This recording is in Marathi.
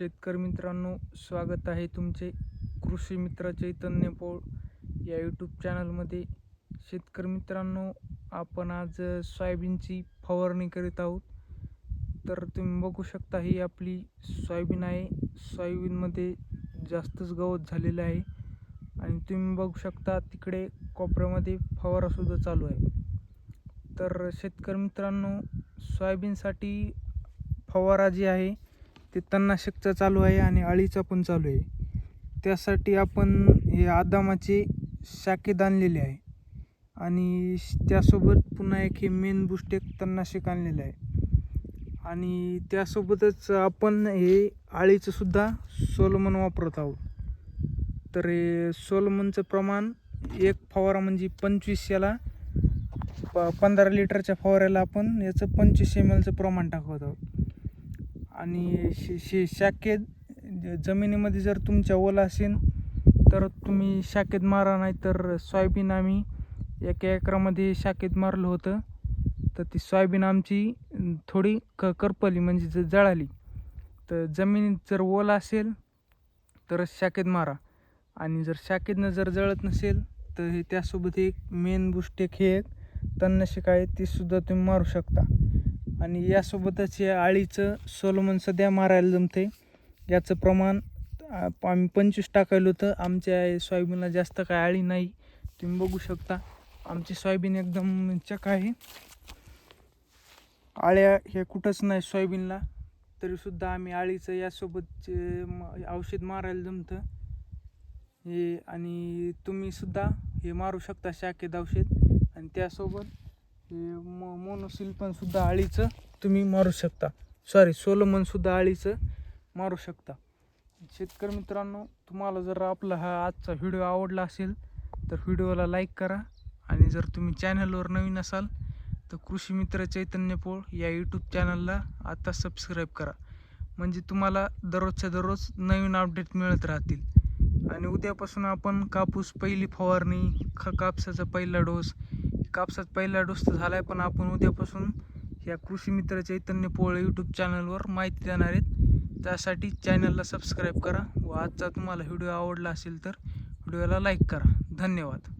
शेतकरी मित्रांनो स्वागत आहे तुमचे कृषी मित्र चैतन्य पोळ या यूट्यूब चॅनलमध्ये शेतकरी मित्रांनो आपण आज सोयाबीनची फवारणी करीत आहोत. तर तुम्ही बघू शकता ही आपली सोयाबीन आहे. सोयाबीनमध्ये जास्तच गवत झालेलं आहे. आणि तुम्ही बघू शकता तिकडे कोपऱ्यामध्ये फवारासुद्धा चालू आहे. तर शेतकरी मित्रांनो सोयाबीनसाठी फवारा जी आहे ते तणनाशकचा चालू आहे आणि अळीचा पण चालू आहे. त्यासाठी आपण हे आदामाचे शाखेत आणलेले आहे. आणि त्यासोबत पुन्हा एक हे मेन बुस्ट एक तणनाशक आणलेलं आहे. आणि त्यासोबतच आपण हे अळीचंसुद्धा सोलमन वापरत आहोत. तर हे सोलमनचं प्रमाण एक फवारा म्हणजे पंचवीस याला प पंधरा लिटरच्या फवाऱ्याला आपण याचं पंचवीस एम एलचं प्रमाण टाकत आहोत. आणि शे शे शाखेत ज- जमिनीमध्ये जर तुमच्या ओला असेल तर तुम्ही शाखेत मारा नाही तर सोयाबीन आम्ही एका एकरामध्ये शाखेत मारलं होतं. तर ती सोयाबीन आमची थोडी क करपली म्हणजे ज जळाली. तर जमिनीत जर ओला असेल तर शाखेत मारा. आणि जर शाखेतनं जर जळत नसेल तर हे त्यासोबत एक मेन बुष्टेक हे एक तणनाशक आहे तीसुद्धा तुम्ही मारू शकता. आणि यासोबतच या आळीचं सोलमन सध्या मारायला जमते याचं प्रमाण आम्ही पंचवीस टाकायला होतं. आमच्या सोयाबीनला जास्त काय आळी नाही. तुम्ही बघू शकता. आमची सोयाबीन एकदम चक आहे. आळ्या हे कुठंच नाही सोयाबीनला. तरीसुद्धा आम्ही आळीचं यासोबत औषध मारायला जमतं. हे आणि तुम्हीसुद्धा हे मारू शकता शाखेत औषध. आणि त्यासोबत मोनोसिल पण सुद्धा आळीचं तुम्ही मारू शकता. सॉरी सोलोमन सुद्धा आळीचं मारू शकता. शेतकरी मित्रांनो तुम्हाला जर आपला हा आजचा व्हिडिओ आवडला असेल तर व्हिडिओला लाईक करा. आणि जर तुम्ही चॅनलवर नवीन असाल तर कृषी मित्र चैतन्य पोळ या यूट्यूब चॅनलला आता सबस्क्राईब करा. म्हणजे तुम्हाला दररोजच्या दररोज नवीन अपडेट मिळत राहतील. आणि उद्यापासून आपण कापूस पहिली फवारणी ख कापसाचा पहिला डोस कापसात पहिला डोस तर झाला आहे पण आपण उद्यापासून या कृषी मित्र चैतन्य पोळे यूट्यूब चॅनलवर माहिती देणार आहेत. त्यासाठी चॅनलला सबस्क्राईब करा व आजचा तुम्हाला व्हिडिओ आवडला असेल तर व्हिडिओला लाईक करा. धन्यवाद.